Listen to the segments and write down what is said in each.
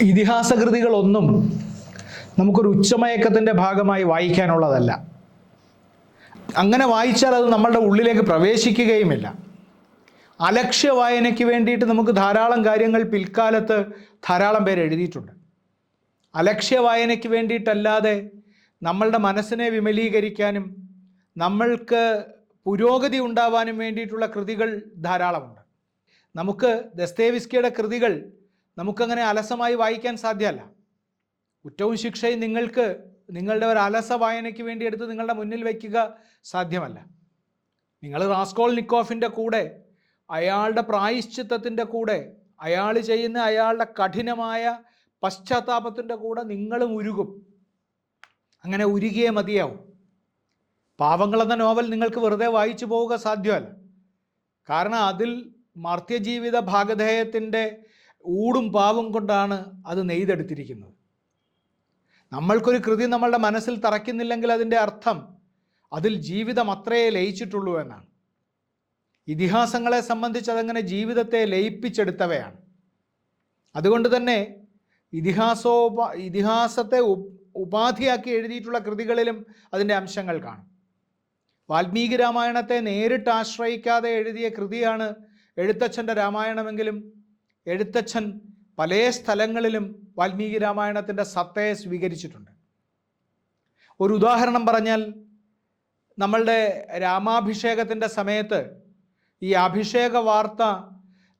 ഇതിഹാസകൃതികളൊന്നും നമുക്കൊരു ഉച്ചമയക്കത്തിന്റെ ഭാഗമായി വായിക്കാനുള്ളതല്ല. അങ്ങനെ വായിച്ചാൽ അത് നമ്മളുടെ ഉള്ളിലേക്ക് പ്രവേശിക്കുകയുമില്ല. അലക്ഷ്യ വായനയ്ക്ക് വേണ്ടിയിട്ട് നമുക്ക് ധാരാളം കാര്യങ്ങൾ പിൽക്കാലത്ത് ധാരാളം പേര് എഴുതിയിട്ടുണ്ട്. അലക്ഷ്യ വായനയ്ക്ക് വേണ്ടിയിട്ടല്ലാതെ നമ്മളുടെ മനസ്സിനെ വിമലീകരിക്കാനും നമ്മൾക്ക് പുരോഗതി ഉണ്ടാവാനും വേണ്ടിയിട്ടുള്ള കൃതികൾ ധാരാളമുണ്ട്. നമുക്ക് ദസ്തേവിസ്കിയുടെ കൃതികൾ നമുക്കങ്ങനെ അലസമായി വായിക്കാൻ സാധ്യമല്ല. കുറ്റവും ശിക്ഷയും നിങ്ങൾക്ക് നിങ്ങളുടെ ഒരു അലസ വായനയ്ക്ക് വേണ്ടി എടുത്ത് നിങ്ങളുടെ മുന്നിൽ വയ്ക്കുക സാധ്യമല്ല. നിങ്ങൾ റാസ്കോൾ നിക്കോഫിന്റെ കൂടെ അയാളുടെ പ്രായശ്ചിത്തത്തിന്റെ കൂടെ അയാൾ ചെയ്യുന്ന അയാളുടെ കഠിനമായ പശ്ചാത്താപത്തിന്റെ കൂടെ നിങ്ങളും ഉരുകും. അങ്ങനെ ഉരുകിയേ മതിയാവും. പാവങ്ങളെന്ന നോവൽ നിങ്ങൾക്ക് വെറുതെ വായിച്ചു പോവുക സാധ്യമല്ല. കാരണം അതിൽ മർത്യജീവിത ഭാഗധേയത്തിന്റെ ഊടും പാവും കൊണ്ടാണ് അത് നെയ്തെടുത്തിരിക്കുന്നത്. നമ്മൾക്കൊരു കൃതി നമ്മളുടെ മനസ്സിൽ തറയ്ക്കുന്നില്ലെങ്കിൽ അതിന്റെ അർത്ഥം അതിൽ ജീവിതം അത്രയേ ലയിച്ചിട്ടുള്ളൂ എന്നാണ്. ഇതിഹാസങ്ങളെ സംബന്ധിച്ച് അതങ്ങനെ ജീവിതത്തെ ലയിപ്പിച്ചെടുത്തവയാണ്. അതുകൊണ്ട് തന്നെ ഇതിഹാസോപ ഇതിഹാസത്തെ ഉപ് ഉപാധിയാക്കി എഴുതിയിട്ടുള്ള കൃതികളിലും അതിന്റെ അംശങ്ങൾ കാണും. വാൽമീകി രാമായണത്തെ നേരിട്ട് ആശ്രയിക്കാതെ എഴുതിയ കൃതിയാണ് എഴുത്തച്ഛന്റെ രാമായണമെങ്കിലും എഴുത്തച്ഛൻ പല സ്ഥലങ്ങളിലും വാൽമീകി രാമായണത്തിന്റെ സത്തയെ സ്വീകരിച്ചിട്ടുണ്ട്. ഒരു ഉദാഹരണം പറഞ്ഞാൽ നമ്മളുടെ രാമാഭിഷേകത്തിന്റെ സമയത്ത് ഈ അഭിഷേക വാർത്ത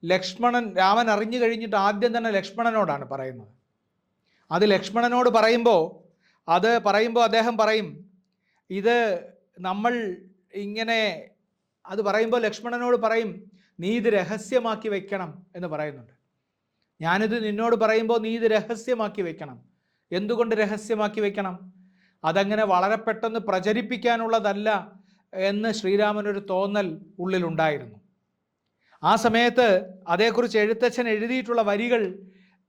ലക്ഷ്മണൻ രാമൻ അറിഞ്ഞു കഴിഞ്ഞിട്ട് ആദ്യം തന്നെ ലക്ഷ്മണനോടാണ് പറയുന്നത്. അത് ലക്ഷ്മണനോട് പറയുമ്പോൾ അത് പറയുമ്പോൾ അദ്ദേഹം പറയും ഇത് നമ്മൾ ഇങ്ങനെ അത് പറയുമ്പോൾ ലക്ഷ്മണനോട് പറയും നീ ഇത് രഹസ്യമാക്കി വെക്കണം എന്ന് പറയുന്നുണ്ട്. ഞാനിത് നിന്നോട് പറയുമ്പോൾ നീ ഇത് രഹസ്യമാക്കി വെക്കണം. എന്തുകൊണ്ട് രഹസ്യമാക്കി വെക്കണം? അതങ്ങനെ വളരെ പെട്ടെന്ന് പ്രചരിപ്പിക്കാനുള്ളതല്ല എന്ന് ശ്രീരാമനൊരു തോന്നൽ ഉള്ളിലുണ്ടായിരുന്നു. ആ സമയത്ത് അതേക്കുറിച്ച് എഴുത്തച്ഛൻ എഴുതിയിട്ടുള്ള വരികൾ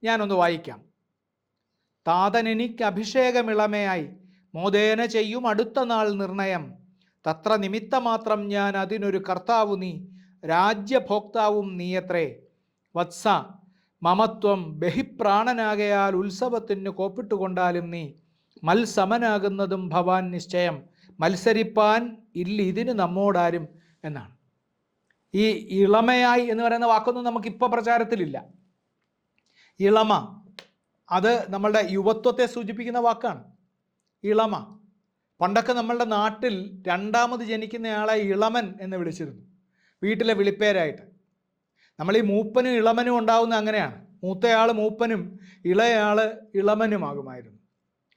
ഞാനൊന്ന് വായിക്കാം. താതനെനിക്ക് അഭിഷേകമിളമയായി മോദേന ചെയ്യും അടുത്ത നാൾ നിർണയം. തത്ര നിമിത്തമാത്രം ഞാൻ അതിനൊരു കർത്താവു നീ രാജ്യഭോക്താവും നീയത്രേ വത്സ മമത്വം ബഹിപ്രാണനാകയാൽ ഉത്സവത്തിന് കോപ്പിട്ടുകൊണ്ടാലും നീ മത്സമനാകുന്നതും ഭവാൻ നിശ്ചയം. മത്സരിപ്പാൻ ഇല്ല ഇതിന് നമ്മോടാരും എന്നാണ്. ഈ ഇളമയായി എന്ന് പറയുന്ന വാക്കൊന്നും നമുക്കിപ്പോൾ പ്രചാരത്തിലില്ല. ഇളമ അത് നമ്മളുടെ യുവത്വത്തെ സൂചിപ്പിക്കുന്ന വാക്കാണ്. ഇളമ പണ്ടൊക്കെ നമ്മളുടെ നാട്ടിൽ രണ്ടാമത് ജനിക്കുന്നയാളെ ഇളമൻ എന്ന് വിളിച്ചിരുന്നു. വീട്ടിലെ വിളിപ്പേരായിട്ട്. നമ്മൾ ഈ മൂപ്പനും ഇളമനും ഉണ്ടാവുന്ന അങ്ങനെയാണ്. മൂത്തയാൾ മൂപ്പനും ഇളയാൾ ഇളമനുമാകുമായിരുന്നു.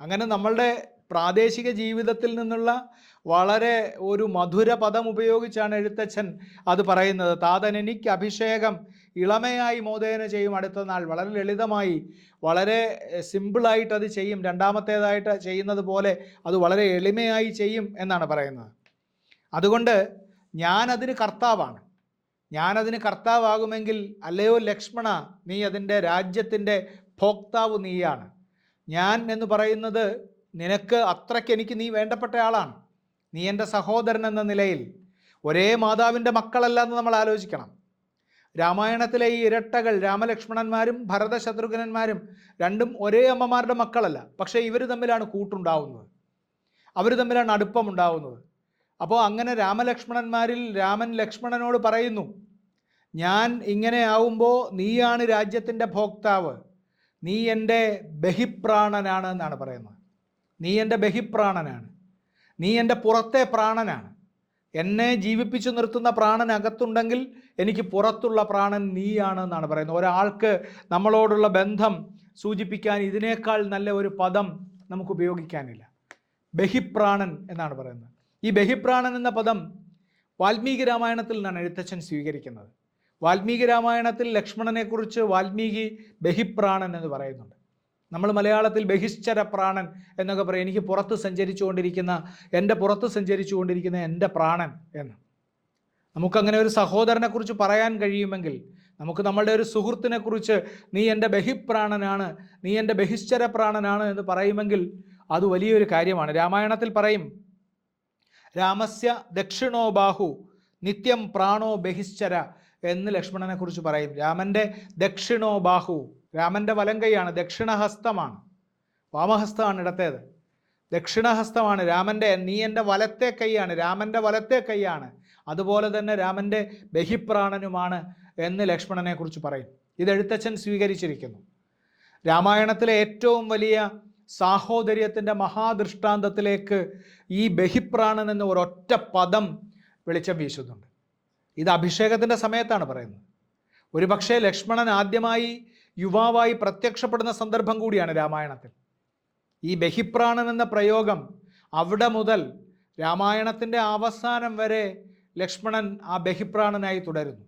അങ്ങനെ നമ്മളുടെ പ്രാദേശിക ജീവിതത്തിൽ നിന്നുള്ള വളരെ ഒരു മധുര പദം ഉപയോഗിച്ചാണ് എഴുത്തച്ഛൻ അത് പറയുന്നത്. താതനെനിക്ക് അഭിഷേകം ഇളമയായി മോദേന ചെയ്യും. അടുത്ത നാൾ വളരെ ലളിതമായി വളരെ സിമ്പിളായിട്ട് അത് ചെയ്യും. രണ്ടാമത്തേതായിട്ട് ചെയ്യുന്നത് പോലെ അത് വളരെ എളിമയായി ചെയ്യും എന്നാണ് പറയുന്നത്. അതുകൊണ്ട് ഞാനതിന് കർത്താവാണ്. ഞാനതിന് കർത്താവാകുമെങ്കിൽ അല്ലയോ ലക്ഷ്മണ നീ അതിന്റെ രാജ്യത്തിന്റെ ഭോക്താവ് നീയാണ്. ഞാൻ എന്ന് പറയുന്നത് നിനക്ക് അത്രയ്ക്ക് എനിക്ക് നീ വേണ്ടപ്പെട്ട ആളാണ്. നീ എന്റെ സഹോദരൻ എന്ന നിലയിൽ ഒരേ മാതാവിന്റെ മക്കളല്ല എന്ന് നമ്മൾ ആലോചിക്കണം. രാമായണത്തിലെ ഈ ഇരട്ടകൾ രാമലക്ഷ്മണന്മാരും ഭരതശത്രുഘ്നന്മാരും രണ്ടും ഒരേ അമ്മമാരുടെ മക്കളല്ല. പക്ഷേ ഇവർ തമ്മിലാണ് കൂട്ടുണ്ടാവുന്നത്. അവർ തമ്മിലാണ് അടുപ്പമുണ്ടാവുന്നത്. അപ്പോൾ അങ്ങനെ രാമലക്ഷ്മണന്മാരിൽ രാമൻ ലക്ഷ്മണനോട് പറയുന്നു ഞാൻ ഇങ്ങനെ ആവുമ്പോൾ നീയാണ് രാജ്യത്തിന്റെ ഭോക്താവ്. നീ എന്റെ ബഹിപ്രാണനാണ് എന്നാണ് പറയുന്നത്. നീ എന്റെ ബഹിപ്രാണനാണ്. നീ എന്റെ പുറത്തെ പ്രാണനാണ്. എന്നെ ജീവിപ്പിച്ചു നിർത്തുന്ന പ്രാണൻ അകത്തുണ്ടെങ്കിൽ എനിക്ക് പുറത്തുള്ള പ്രാണൻ നീയാണ് എന്നാണ് പറയുന്നത്. ഒരാൾക്ക് നമ്മളോടുള്ള ബന്ധം സൂചിപ്പിക്കാൻ ഇതിനേക്കാൾ നല്ല ഒരു പദം നമുക്ക് ഉപയോഗിക്കാനില്ല. ബഹിപ്രാണൻ എന്നാണ് പറയുന്നത്. ഈ ബഹിപ്രാണൻ എന്ന പദം വാൽമീകി രാമായണത്തിൽ നിന്നാണ് എഴുത്തച്ഛൻ സ്വീകരിക്കുന്നത്. വാൽമീകി രാമായണത്തിൽ ലക്ഷ്മണനെക്കുറിച്ച് വാൽമീകി ബഹിപ്രാണൻ എന്ന് പറയുന്നുണ്ട്. നമ്മൾ മലയാളത്തിൽ ബഹിശ്ചര പ്രാണൻ എന്നൊക്കെ പറയും. എനിക്ക് പുറത്ത് സഞ്ചരിച്ചുകൊണ്ടിരിക്കുന്ന എന്റെ പുറത്ത് സഞ്ചരിച്ചുകൊണ്ടിരിക്കുന്ന എന്റെ പ്രാണൻ എന്ന്. നമുക്കങ്ങനെ ഒരു സഹോദരനെക്കുറിച്ച് പറയാൻ കഴിയുമെങ്കിൽ നമുക്ക് നമ്മളുടെ ഒരു സുഹൃത്തിനെക്കുറിച്ച് നീ എന്റെ ബഹിപ്രാണനാണ് നീ എന്റെ ബഹിശ്ചര പ്രാണനാണ് എന്ന് പറയുമെങ്കിൽ അത് വലിയൊരു കാര്യമാണ്. രാമായണത്തിൽ പറയും രാമസ്യ ദക്ഷിണോ ബാഹു നിത്യം പ്രാണോ ബഹിശ്ചര എന്ന് ലക്ഷ്മണനെ കുറിച്ച് പറയും. രാമന്റെ ദക്ഷിണോ ബാഹു രാമന്റെ വലം കൈയാണ് ദക്ഷിണഹസ്തമാണ്. വാമഹസ്തമാണ് ഇടത്തേത്. ദക്ഷിണഹസ്തമാണ് രാമന്റെ നീ എന്റെ വലത്തെ കൈയാണ് രാമന്റെ വലത്തെ കൈയാണ്. അതുപോലെ തന്നെ രാമന്റെ ബഹിപ്രാണനുമാണ് എന്ന് ലക്ഷ്മണനെ കുറിച്ച് പറയും. ഇത് എഴുത്തച്ഛൻ സ്വീകരിച്ചിരിക്കുന്നു. രാമായണത്തിലെ ഏറ്റവും വലിയ സാഹോദര്യത്തിന്റെ മഹാദൃഷ്ടാന്തത്തിലേക്ക് ഈ ബഹിപ്രാണൻ എന്ന ഒരൊറ്റ പദം വെളിച്ചം വീശുന്നുണ്ട്. ഇത് അഭിഷേകത്തിന്റെ സമയത്താണ് പറയുന്നത്. ഒരുപക്ഷെ ലക്ഷ്മണൻ ആദ്യമായി യുവാവായി പ്രത്യക്ഷപ്പെടുന്ന സന്ദർഭം കൂടിയാണ് രാമായണത്തിൽ. ഈ ബഹിപ്രാണൻ എന്ന പ്രയോഗം അവിടെ മുതൽ രാമായണത്തിന്റെ അവസാനം വരെ ലക്ഷ്മണൻ ആ ബഹിപ്രാണനായി തുടരുന്നു.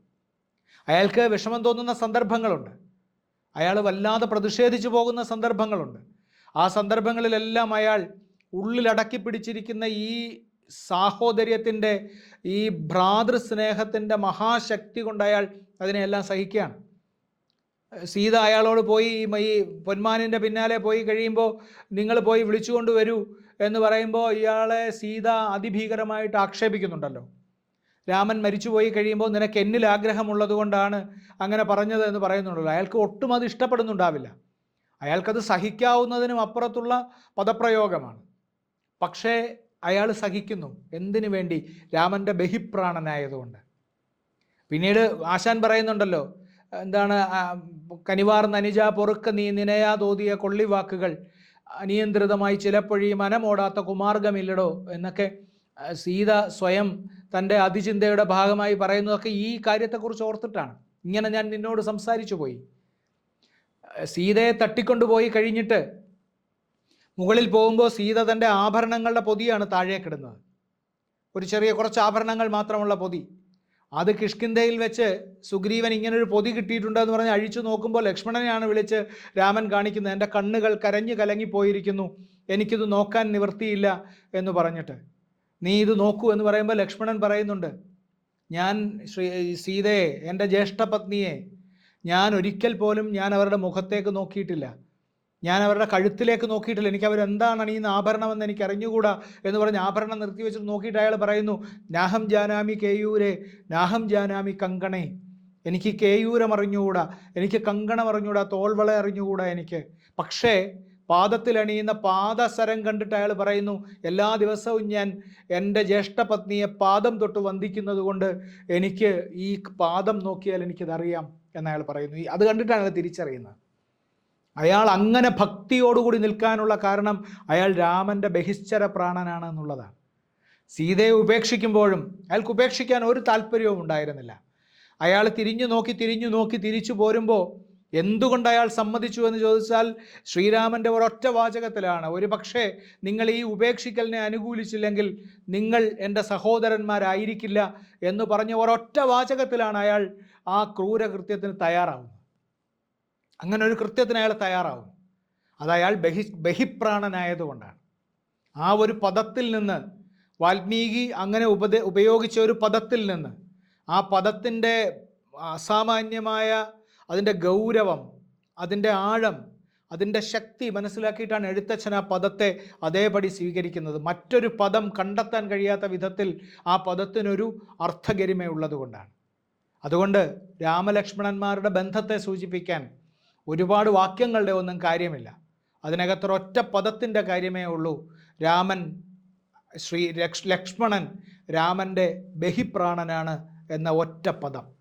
അയാൾക്ക് വിഷമം തോന്നുന്ന സന്ദർഭങ്ങളുണ്ട്. അയാൾ വല്ലാതെ പ്രതിഷേധിച്ചു പോകുന്ന സന്ദർഭങ്ങളുണ്ട്. ആ സന്ദർഭങ്ങളിലെല്ലാം അയാൾ ഉള്ളിലടക്കി പിടിച്ചിരിക്കുന്ന ഈ സാഹോദര്യത്തിന്റെ ഈ ഭ്രാതൃസ്നേഹത്തിന്റെ മഹാശക്തി കൊണ്ട് അയാൾ അതിനെയെല്ലാം സഹിക്കുകയാണ്. സീത അയാളോട് പോയി ഈ- പൊന്മാനിന്റെ പിന്നാലെ പോയി കഴിയുമ്പോൾ നിങ്ങൾ പോയി വിളിച്ചുകൊണ്ട് വരൂ എന്ന് പറയുമ്പോൾ ഇയാളെ സീത അതിഭീകരമായിട്ട് ആക്ഷേപിക്കുന്നുണ്ടല്ലോ. രാമൻ മരിച്ചുപോയി കഴിയുമ്പോൾ നിനക്ക് എന്നിൽ ആഗ്രഹമുള്ളത് കൊണ്ടാണ് അങ്ങനെ പറഞ്ഞത് എന്ന് പറയുന്നുണ്ടല്ലോ. അയാൾക്ക് ഒട്ടും അത് ഇഷ്ടപ്പെടുന്നുണ്ടാവില്ല. അയാൾക്കത് സഹിക്കാവുന്നതിനും അപ്പുറത്തുള്ള പദപ്രയോഗമാണ്. പക്ഷേ അയാൾ സഹിക്കുന്നു. എന്തിനു വേണ്ടി? രാമന്റെ ബഹിപ്രാണനായതുകൊണ്ട്. പിന്നീട് ആശാൻ പറയുന്നുണ്ടല്ലോ എന്താണ് കനിവാർ നനിജ പൊറുക്ക നീ നിനയാ തോതിയ കൊള്ളിവാക്കുകൾ. അനിയന്ത്രിതമായി ചിലപ്പോഴീ മനമോടാത്ത കുമാർഗമില്ലടോ എന്നൊക്കെ സീത സ്വയം തന്റെ അതിചിന്തയുടെ ഭാഗമായി പറയുന്നതൊക്കെ ഈ കാര്യത്തെക്കുറിച്ച് ഓർത്തിട്ടാണ്. ഇങ്ങനെ ഞാൻ നിന്നോട് സംസാരിച്ചു പോയി സീതയെ തട്ടിക്കൊണ്ടുപോയി കഴിഞ്ഞിട്ട് മുകളിൽ പോകുമ്പോൾ സീത തന്റെ ആഭരണങ്ങളുടെ പൊതിയാണ് താഴേക്കിടുന്നത്. ഒരു ചെറിയ കുറച്ച് ആഭരണങ്ങൾ മാത്രമുള്ള പൊതി. അത് കിഷ്കിന്ധയിൽ വെച്ച് സുഗ്രീവൻ ഇങ്ങനൊരു പൊതി കിട്ടിയിട്ടുണ്ടെന്ന് പറഞ്ഞ് അഴിച്ചു നോക്കുമ്പോൾ ലക്ഷ്മണനെയാണ് വിളിച്ച് രാമൻ കാണിക്കുന്നത്. എന്റെ കണ്ണുകൾ കരഞ്ഞു കലങ്ങിപ്പോയിരിക്കുന്നു എനിക്കിത് നോക്കാൻ നിവൃത്തിയില്ല എന്ന് പറഞ്ഞിട്ട്. നീ ഇത് നോക്കൂ എന്ന് പറയുമ്പോൾ ലക്ഷ്മണൻ പറയുന്നുണ്ട്. ഞാൻ ശ്രീ സീതയെ എന്റെ ജ്യേഷ്ഠപത്നിയെ ഞാൻ ഒരിക്കൽ പോലും ഞാൻ അവരുടെ മുഖത്തേക്ക് നോക്കിയിട്ടില്ല. ഞാൻ അവരുടെ കഴുത്തിലേക്ക് നോക്കിയിട്ടില്ല. എനിക്ക് അവരെന്താണ് അണിയുന്ന ആഭരണമെന്ന് എനിക്ക് അറിഞ്ഞുകൂടാ എന്ന് പറഞ്ഞ് ആഭരണം നിർത്തി വെച്ചിട്ട് നോക്കിയിട്ട് അയാൾ പറയുന്നു നാഹം ജാനാമി കേയൂരെ നാഹം ജാനാമി കങ്കണേ. എനിക്ക് കേയൂരം അറിഞ്ഞുകൂടാ. എനിക്ക് കങ്കണം അറിഞ്ഞുകൂടാ. തോൾവള അറിഞ്ഞുകൂടാ എനിക്ക്. പക്ഷേ പാദത്തിൽ അണിയുന്ന പാദസരം കണ്ടിട്ട് അയാൾ പറയുന്നു എല്ലാ ദിവസവും ഞാൻ എന്റെ ജ്യേഷ്ഠപത്നിയെ പാദം തൊട്ട് വന്ദിക്കുന്നത് കൊണ്ട് എനിക്ക് ഈ പാദം നോക്കിയാൽ എനിക്കതറിയാം. എന്നയാൾ പറയുന്നു. അത് കണ്ടിട്ടാണ് അയാൾ തിരിച്ചറിയുന്നത്. അയാൾ അങ്ങനെ ഭക്തിയോടുകൂടി നിൽക്കാനുള്ള കാരണം അയാൾ രാമന്റെ ബഹിശ്ചര പ്രാണനാണ് എന്നുള്ളതാണ്. സീതയെ ഉപേക്ഷിക്കുമ്പോഴും അയാൾക്ക് ഉപേക്ഷിക്കാൻ ഒരു താല്പര്യവും ഉണ്ടായിരുന്നില്ല. അയാൾ തിരിഞ്ഞു നോക്കി തിരിഞ്ഞു നോക്കി തിരിച്ചു പോരുമ്പോൾ എന്തുകൊണ്ട് അയാൾ സമ്മതിച്ചു എന്ന് ചോദിച്ചാൽ ശ്രീരാമന്റെ ഒരൊറ്റ വാചകത്തിലാണ്. ഒരു പക്ഷേ നിങ്ങൾ ഈ ഉപേക്ഷിക്കലിനെ അനുകൂലിച്ചില്ലെങ്കിൽ നിങ്ങൾ എന്റെ സഹോദരന്മാരായിരിക്കില്ല എന്ന് പറഞ്ഞ ഒരൊറ്റ വാചകത്തിലാണ് അയാൾ ആ ക്രൂരകൃത്യത്തിന് തയ്യാറാവും. അങ്ങനെ ഒരു കൃത്യത്തിന് അയാൾ തയ്യാറാവും. അത് അയാൾ ബഹി ബഹിപ്രാണനായതുകൊണ്ടാണ് ആ ഒരു പദത്തിൽ നിന്ന് വാൽമീകി അങ്ങനെ ഉപദ ഉപയോഗിച്ച ഒരു പദത്തിൽ നിന്ന് ആ പദത്തിന്റെ അസാമാന്യമായ അതിന്റെ ഗൗരവം അതിന്റെ ആഴം അതിന്റെ ശക്തി മനസ്സിലാക്കിയിട്ടാണ് എഴുത്തച്ഛൻ ആ പദത്തെ അതേപടി സ്വീകരിക്കുന്നത്. മറ്റൊരു പദം കണ്ടെത്താൻ കഴിയാത്ത വിധത്തിൽ ആ പദത്തിനൊരു അർത്ഥഗരിമയുള്ളതുകൊണ്ടാണ് അതുകൊണ്ട് രാമലക്ഷ്മണന്മാരുടെ ബന്ധത്തെ സൂചിപ്പിക്കാൻ ഒരുപാട് വാക്യങ്ങളുടെ ഒന്നും കാര്യമില്ല. അതിനകത്തൊരൊറ്റ പദത്തിന്റെ കാര്യമേ ഉള്ളൂ. രാമൻ ശ്രീ ലക്ഷ് ലക്ഷ്മണൻ രാമന്റെ ബഹിപ്രാണനാണ് എന്ന ഒറ്റ പദം.